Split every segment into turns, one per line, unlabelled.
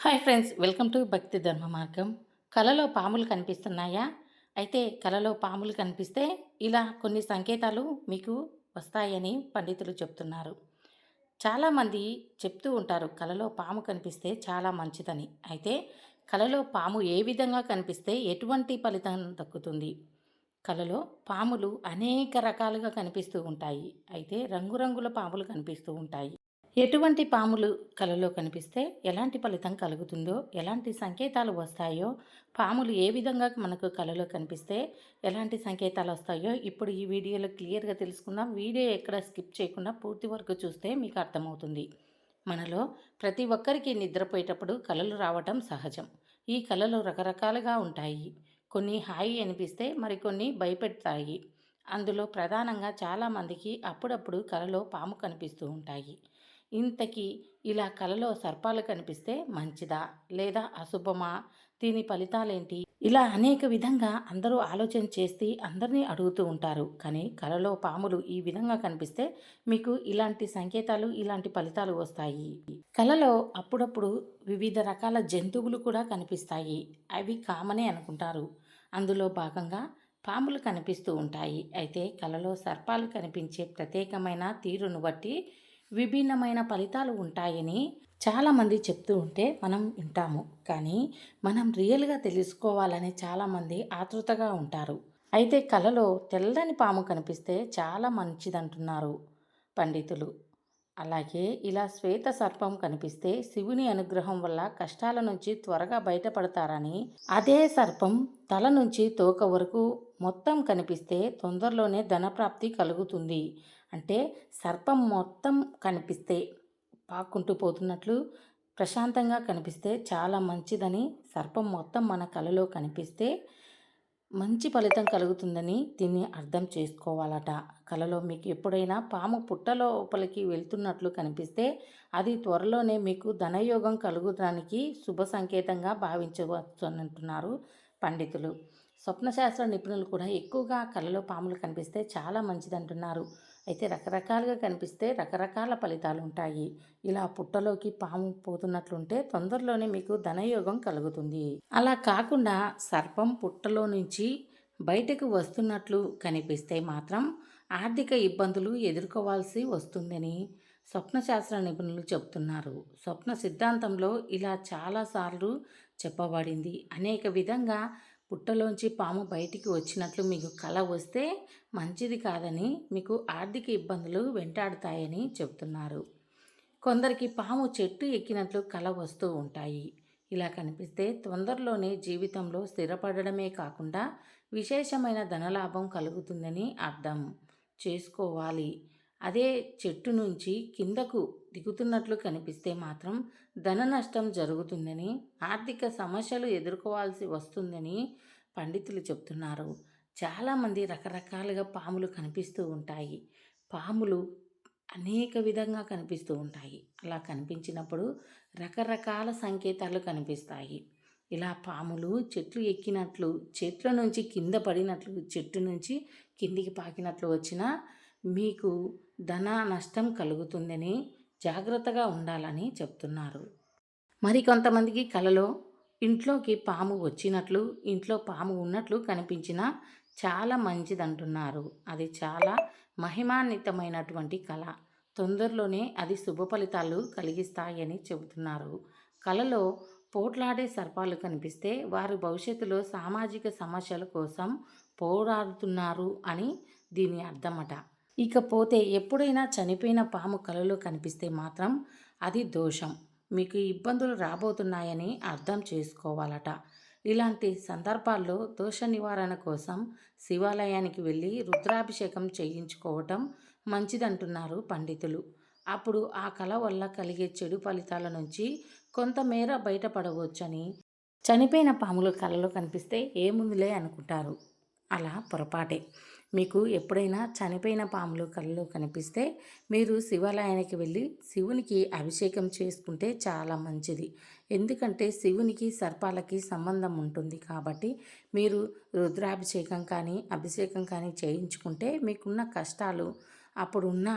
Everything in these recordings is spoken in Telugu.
హాయ్ ఫ్రెండ్స్ వెల్కమ్ టు భక్తి ధర్మ మార్గం. కలలో పాములు కనిపిస్తున్నాయా? అయితే కలలో పాములు కనిపిస్తే ఇలా కొన్ని సంకేతాలు మీకు వస్తాయని పండితులు చెప్తున్నారు. చాలామంది చెప్తూ ఉంటారు కలలో పాము కనిపిస్తే చాలా మంచిదని. అయితే కలలో పాము ఏ విధంగా కనిపిస్తే ఎటువంటి ఫలితం దక్కుతుంది? కలలో పాములు అనేక రకాలుగా కనిపిస్తూ ఉంటాయి. అయితే రంగురంగుల పాములు కనిపిస్తూ ఉంటాయి. ఎటువంటి పాములు కలలో కనిపిస్తే ఎలాంటి ఫలితం కలుగుతుందో ఎలాంటి సంకేతాలు వస్తాయో పాములు ఏ విధంగా మనకు కలలో కనిపిస్తే ఎలాంటి సంకేతాలు వస్తాయో ఇప్పుడు ఈ వీడియోలో క్లియర్గా తెలుసుకుందాం. వీడియో ఎక్కడ స్కిప్ చేయకుండా పూర్తి వరకు చూస్తే మీకు అర్థమవుతుంది. మనలో ప్రతి ఒక్కరికి నిద్రపోయేటప్పుడు కళలు రావటం సహజం. ఈ కళలు రకరకాలుగా ఉంటాయి. కొన్ని హాయి అనిపిస్తే మరికొన్ని భయపెడతాయి. అందులో ప్రధానంగా చాలామందికి అప్పుడప్పుడు కలలో పాము కనిపిస్తూ ఉంటాయి. ఇంతకీ ఇలా కలలో సర్పాలు కనిపిస్తే మంచిదా? లేదా అశుభమా? దీని ఫలితాలేంటి? ఇలా అనేక విధంగా అందరూ ఆలోచన చేసి అందరినీ అడుగుతూ ఉంటారు. కానీ కలలో పాములు ఈ విధంగా కనిపిస్తే మీకు ఇలాంటి సంకేతాలు ఇలాంటి ఫలితాలు వస్తాయి. కలలో అప్పుడప్పుడు వివిధ రకాల జంతువులు కూడా కనిపిస్తాయి. అవి కామనే అనుకుంటారు. అందులో భాగంగా పాములు కనిపిస్తూ ఉంటాయి. అయితే కలలో సర్పాలు కనిపించే ప్రత్యేకమైన తీరును బట్టి విభిన్నమైన ఫలితాలు ఉంటాయని చాలామంది చెప్తూ ఉంటే మనం వింటాము. కానీ మనం రియల్గా తెలుసుకోవాలని చాలామంది ఆతృతగా ఉంటారు. అయితే కలలో తెల్లని పాము కనిపిస్తే చాలా మంచిదంటున్నారు పండితులు. అలాగే ఇలా శ్వేత సర్పం కనిపిస్తే శివుని అనుగ్రహం వల్ల కష్టాల నుంచి త్వరగా బయటపడతారని అదే సర్పం తల నుంచి తోక వరకు మొత్తం కనిపిస్తే తొందరలోనే ధనప్రాప్తి కలుగుతుంది. అంటే సర్పం మొత్తం కనిపిస్తే పాక్కుంటూ పోతున్నట్లు ప్రశాంతంగా కనిపిస్తే చాలా మంచిదని సర్పం మొత్తం మన కలలో కనిపిస్తే మంచి ఫలితం కలుగుతుందని దీన్ని అర్థం చేసుకోవాలట. కలలో మీకు ఎప్పుడైనా పాము పుట్టలోపలికి వెళ్తున్నట్లు కనిపిస్తే అది త్వరలోనే మీకు ధనయోగం కలుగుతానికి శుభ సంకేతంగా భావించవచ్చు అంటున్నారు పండితులు. స్వప్నశాస్త్ర నిపుణులు కూడా ఎక్కువగా కళలో పాములు కనిపిస్తే చాలా మంచిదంటున్నారు. అయితే రకరకాలుగా కనిపిస్తే రకరకాల ఫలితాలు ఉంటాయి. ఇలా పుట్టలోకి పాము పోతున్నట్లుంటే తొందరలోనే మీకు ధనయోగం కలుగుతుంది. అలా కాకుండా సర్పం పుట్టలో నుంచి బయటకు వస్తున్నట్లు కనిపిస్తే మాత్రం ఆర్థిక ఇబ్బందులు ఎదుర్కోవాల్సి వస్తుందని స్వప్నశాస్త్ర నిపుణులు చెబుతున్నారు. స్వప్న సిద్ధాంతంలో ఇలా చాలాసార్లు చెప్పబడింది. అనేక విధంగా పుట్టలోంచి పాము బయటికి వచ్చినట్లు మీకు కళ వస్తే మంచిది కాదని మీకు ఆర్థిక ఇబ్బందులు వెంటాడుతాయని చెప్తున్నారు కొందరికి పాము చెట్టు ఎక్కినట్లు కళ వస్తూ ఉంటాయి. ఇలా కనిపిస్తే తొందరలోనే జీవితంలో స్థిరపడడమే కాకుండా విశేషమైన ధనలాభం కలుగుతుందని అర్థం. చేసుకోవాలి. అదే చెట్టు నుంచి కిందకు దిగుతున్నట్లు కనిపిస్తే మాత్రం ధన నష్టం జరుగుతుందని ఆర్థిక సమస్యలు ఎదుర్కోవాల్సి వస్తుందని పండితులు చెప్తున్నారు. చాలామంది రకరకాలుగా పాములు కనిపిస్తూ ఉంటాయి. పాములు అనేక విధంగా కనిపిస్తూ ఉంటాయి. అలా కనిపించినప్పుడు రకరకాల సంకేతాలు కనిపిస్తాయి. ఇలా పాములు చెట్లు ఎక్కినట్లు చెట్ల నుంచి కింద పడినట్లు చెట్టు నుంచి కిందికి పాకినట్లు వచ్చిన మీకు ధన నష్టం కలుగుతుందని జాగ్రత్తగా ఉండాలని చెప్తున్నారు. మరి కొంతమందికి కలలో ఇంట్లోకి పాము వచ్చినట్లు ఇంట్లో పాము ఉన్నట్లు కనిపించిన చాలా మంచిదంటున్నారు. అది చాలా మహిమాన్వితమైనటువంటి కళ. తొందరలోనే అది శుభ ఫలితాలు కలిగిస్తాయని చెబుతున్నారు. కళలో పోట్లాడే సర్పాలు కనిపిస్తే వారు భవిష్యత్తులో సామాజిక సమస్యల కోసం పోరాడుతున్నారు అని దీని అర్థమట. ఇకపోతే ఎప్పుడైనా చనిపోయిన పాము కలలో కనిపిస్తే మాత్రం అది దోషం. మీకు ఇబ్బందులు రాబోతున్నాయని అర్థం చేసుకోవాలట. ఇలాంటి సందర్భాల్లో దోష నివారణ కోసం శివాలయానికి వెళ్ళి రుద్రాభిషేకం చేయించుకోవటం మంచిదంటున్నారు పండితులు. అప్పుడు ఆ కళ వల్ల కలిగే చెడు ఫలితాల నుంచి కొంతమేర బయటపడవచ్చని చనిపోయిన పాములు కళలో కనిపిస్తే ఏముందిలే అనుకుంటారు. అలా పొరపాటే. మీకు ఎప్పుడైనా చనిపోయిన పాములు కళ్ళలో కనిపిస్తే మీరు శివాలయానికి వెళ్ళి శివునికి అభిషేకం చేసుకుంటే చాలా మంచిది. ఎందుకంటే శివునికి సర్పాలకి సంబంధం ఉంటుంది కాబట్టి మీరు రుద్రాభిషేకం కానీ అభిషేకం కానీ చేయించుకుంటే మీకున్న కష్టాలు అప్పుడున్న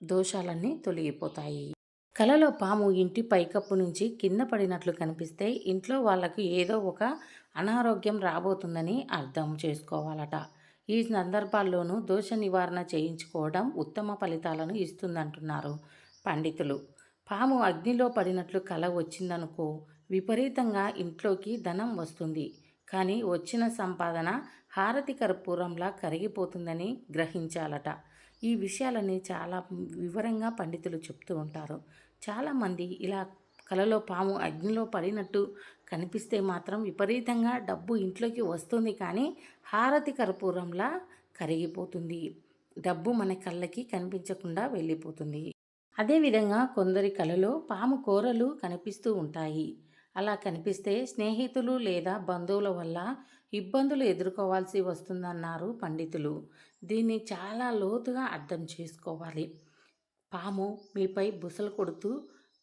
దోషాలన్నీ తొలగిపోతాయి. కలలో పాము ఇంటి పైకప్పు నుంచి కింద పడినట్లు కనిపిస్తే ఇంట్లో వాళ్ళకు ఏదో ఒక అనారోగ్యం రాబోతుందని అర్థం చేసుకోవాలట. ఈ సందర్భాల్లోనూ దోష నివారణ చేయించుకోవడం ఉత్తమ ఫలితాలను ఇస్తుందంటున్నారు పండితులు. పాము అగ్నిలో పడినట్లు కల వచ్చిందనుకో విపరీతంగా ఇంట్లోకి ధనం వస్తుంది. కానీ వచ్చిన సంపాదన హారతి కర్పూరంలా కరిగిపోతుందని గ్రహించాలట. ఈ విషయాలని చాలా వివరంగా పండితులు చెప్తూ ఉంటారు. చాలామంది ఇలా కలలో పాము అగ్నిలో పడినట్టు కనిపిస్తే మాత్రం విపరీతంగా డబ్బు ఇంట్లోకి వస్తుంది కానీ హారతి కర్పూరంలా కరిగిపోతుంది. డబ్బు మన కళ్ళకి కనిపించకుండా వెళ్ళిపోతుంది. అదేవిధంగా కొందరి కలలో పాము కూరలు కనిపిస్తూ ఉంటాయి. అలా కనిపిస్తే స్నేహితులు లేదా బంధువుల వల్ల ఇబ్బందులు ఎదుర్కోవాల్సి వస్తుందన్నారు పండితులు. దీన్ని చాలా లోతుగా అర్థం చేసుకోవాలి. పాము మీపై బుసలు కొడుతూ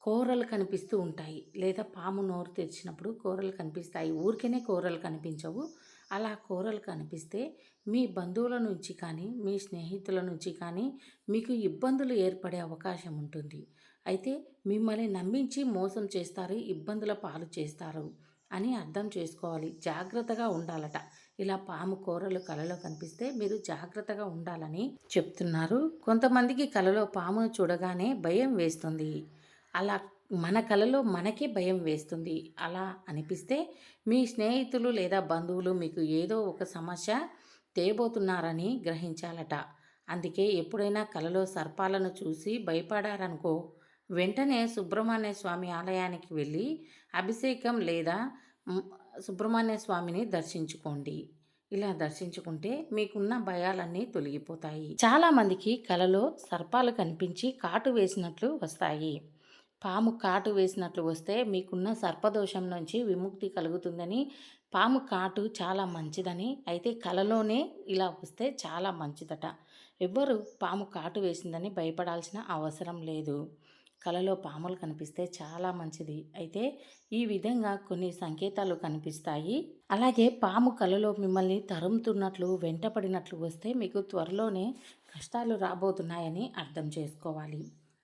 కూరలు కనిపిస్తూ ఉంటాయి. లేదా పాము నోరు తెరిచినప్పుడు కూరలు కనిపిస్తాయి. ఊరికేనే కూరలు కనిపించవు. అలా కూరలు కనిపిస్తే మీ బంధువుల నుంచి కానీ మీ స్నేహితుల నుంచి కానీ మీకు ఇబ్బందులు ఏర్పడే అవకాశం ఉంటుంది. అయితే మిమ్మల్ని నమ్మించి మోసం చేస్తారు ఇబ్బందుల పాలు చేస్తారు అని అర్థం చేసుకోవాలి. జాగ్రత్తగా ఉండాలట. ఇలా పాము కూరలు కలలో కనిపిస్తే మీరు జాగ్రత్తగా ఉండాలని చెప్తున్నారు. కొంతమందికి కలలో పామును చూడగానే భయం వేస్తుంది. అలా మన కలలో మనకే భయం వేస్తుంది. అలా అనిపిస్తే మీ స్నేహితులు లేదా బంధువులు మీకు ఏదో ఒక సమస్య తేబోతున్నారని గ్రహించాలట. అందుకే ఎప్పుడైనా కలలో సర్పాలను చూసి భయపడారనుకో వెంటనే సుబ్రహ్మణ్య స్వామి ఆలయానికి వెళ్ళి అభిషేకం లేదా సుబ్రహ్మణ్య స్వామిని దర్శించుకోండి. ఇలా దర్శించుకుంటే మీకున్న భయాలన్నీ తొలగిపోతాయి. చాలామందికి కలలో సర్పాలు కనిపించి కాటు వేసినట్లు వస్తాయి. పాము కాటు వేసినట్లు వస్తే మీకున్న సర్పదోషం నుంచి విముక్తి కలుగుతుందని పాము కాటు చాలా మంచిదని అయితే కలలోనే ఇలా వస్తే చాలా మంచిదట. ఎవ్వరు పాము కాటు వేసిందని భయపడాల్సిన అవసరం లేదు. కలలో పాములు కనిపిస్తే చాలా మంచిది. అయితే ఈ విధంగా కొన్ని సంకేతాలు కనిపిస్తాయి. అలాగే పాము కలలో మిమ్మల్ని తరుముతున్నట్లు వెంటపడినట్లు వస్తే మీకు త్వరలోనే కష్టాలు రాబోతున్నాయని అర్థం చేసుకోవాలి.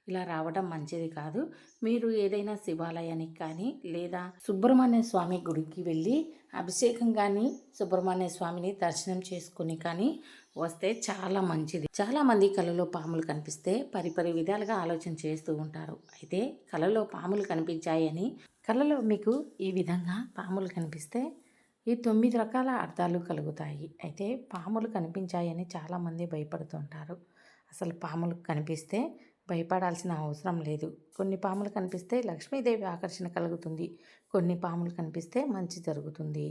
ఇలా రావడం మంచిది కాదు. మీరు ఏదైనా శివాలయానికి కానీ లేదా సుబ్రహ్మణ్య స్వామి గుడికి వెళ్ళి అభిషేకం కానీ సుబ్రహ్మణ్య స్వామిని దర్శనం చేసుకుని కానీ వస్తే చాలా మంచిది. చాలా మంది కళలో పాములు కనిపిస్తే పరిపరి విధాలుగా ఆలోచన చేస్తూ ఉంటారు. అయితే కళలో పాములు కనిపించాయని కళలో మీకు ఈ విధంగా పాములు కనిపిస్తే ఈ తొమ్మిది రకాల అర్థాలు కలుగుతాయి. అయితే పాములు కనిపించాయని చాలామంది భయపడుతుంటారు అసలు పాములు కనిపిస్తే భయపడాల్సిన అవసరం లేదు. కొన్ని పాములు కనిపిస్తే లక్ష్మీదేవి ఆకర్షణ కలుగుతుంది. కొన్ని పాములు కనిపిస్తే మంచి జరుగుతుంది.